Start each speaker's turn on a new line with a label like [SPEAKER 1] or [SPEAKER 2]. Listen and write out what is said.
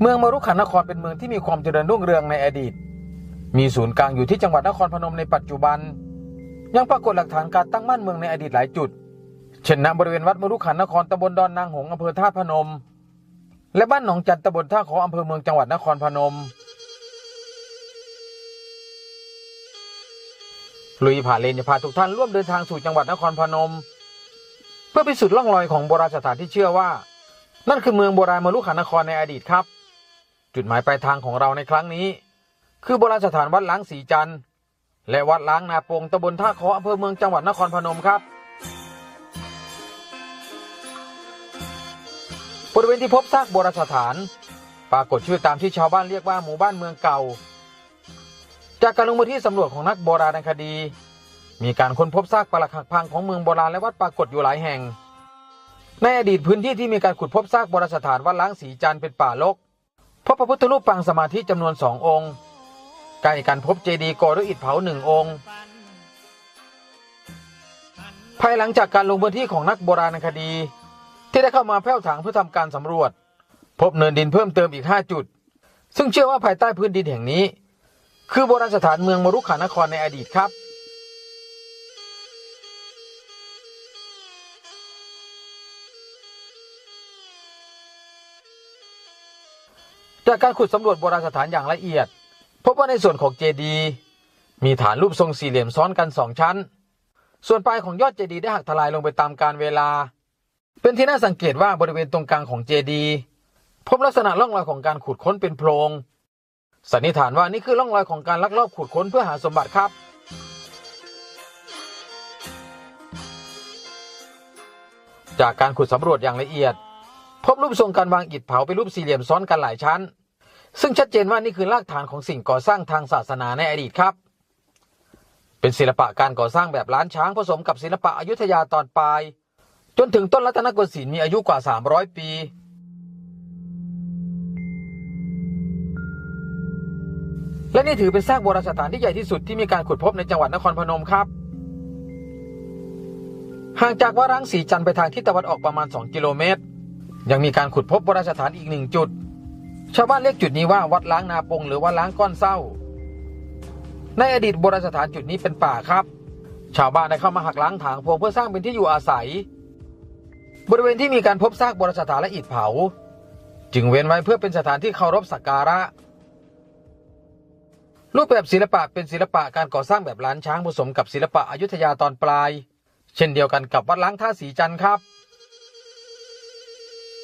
[SPEAKER 1] เมืองมรุขันนครเป็นเมืองที่มีความเจริญรุ่งเรืองในอดีต มีศูนย์กลางอยู่ที่จังหวัดนครพนมในปัจจุบัน ยังปรากฏหลักฐานการตั้งมั่นเมืองในอดีตหลายจุด เช่นณบริเวณวัดมรุขันนครตำบลดอนนางหงส์อำเภอท่าตุพนม และบ้านหนองจันตำบลท่าขออำเภอเมืองจังหวัดนครพนมลุยผ่าเลนจะพาทุกท่านร่วมเดินทางสู่จังหวัดนครพนม เพื่อพิสูจน์ร่องรอยของโบราณสถานที่เชื่อว่า นั่นคือเมืองโบราณมรุขันนครในอดีตครับ จุดหมายปลายทางของเราในครั้งนี้ คือโบราณสถานวัดล้างสีจันทร์และวัดล้างนาโปงตำบลท่าขออำเภอเมืองจังหวัดนครพนมครับ บริเวณที่พบซากโบราณสถาน ปรากฏชื่อตามที่ชาวบ้านเรียกว่าหมู่บ้านเมืองเก่า จากการลงมือที่สำรวจของนักโบราณคดี มีการค้นพบซากปรักหักพังของเมืองโบราณและวัดปรากฏอยู่หลายแห่ง ในอดีตพื้นที่ที่มีการขุดพบซากโบราณสถานวัดล้างสีจันทร์เป็นป่ารก พบพระพุทธรูปปางสมาธิจำนวนสององค์ ใกล้กันพบเจดีย์กอด้วยอิฐเผาหนึ่งองค์ ภายหลังจากการลงพื้นที่ของนักโบราณคดี ที่ได้เข้ามาแผ้วถางเพื่อทำการสำรวจ พบเนินดินเพิ่มเติมอีก 5 จุด ซึ่งเชื่อว่าภายใต้พื้นดินแห่งนี้ คือโบราณสถานเมืองมรุขานครในอดีตครับ จากการขุดสำรวจโบราณสถานอย่างละเอียด พบว่าในส่วนของเจดีย์มีฐานรูปทรงสี่เหลี่ยมซ้อนกันสองชั้น ส่วนปลายของยอดเจดีย์ได้หักทลายลงไปตามกาลเวลา เป็นที่น่าสังเกตว่าบริเวณตรงกลางของเจดีย์พบลักษณะร่องรอยของการขุดค้นเป็นโพรงสันนิษฐานว่านี่คือร่องรอยของการลักลอบขุดค้นเพื่อหาสมบัติครับ จากการขุดสำรวจอย่างละเอียด พบรูปทรงการวางอิฐเผาเป็นรูปสี่เหลี่ยมซ้อนกันหลายชั้น ซึ่งชัดเจนว่านี่คือรากฐานของสิ่งก่อสร้างทางศาสนาในอดีตครับ เป็นศิลปะการก่อสร้างแบบล้านช้างผสมกับศิลปะอยุธยาตอนปลาย จนถึงต้นรัตนโกสินทร์มีอายุกว่า 300 ปีและนี่ถือเป็นซากโบราณสถานที่ใหญ่ที่สุดที่มีการขุดพบในจังหวัดนครพนมครับ ห่างจากวัดร้างสีจันทร์ไปทางทิศตะวันออกประมาณ 2 กิโลเมตร ยังมีการขุดพบโบราณสถานอีกหนึ่งจุด ชาวบ้านเรียกจุดนี้ว่าวัดล้างนาปงหรือวัดล้างก้อนเศร้า ในอดีตโบราณสถานจุดนี้เป็นป่าครับ ชาวบ้านได้เข้ามาหักล้างถางโพงเพื่อสร้างเป็นที่อยู่อาศัย บริเวณที่มีการพบซากโบราณสถานและอิฐเผา จึงเว้นไว้เพื่อเป็นสถานที่เคารพสักการะ รูปแบบศิลปะเป็นศิลปะการก่อสร้างแบบล้านช้างผสมกับศิลปะอยุธยาตอนปลาย เช่นเดียวกันกับวัดล้างท่าสีจันทร์ครับ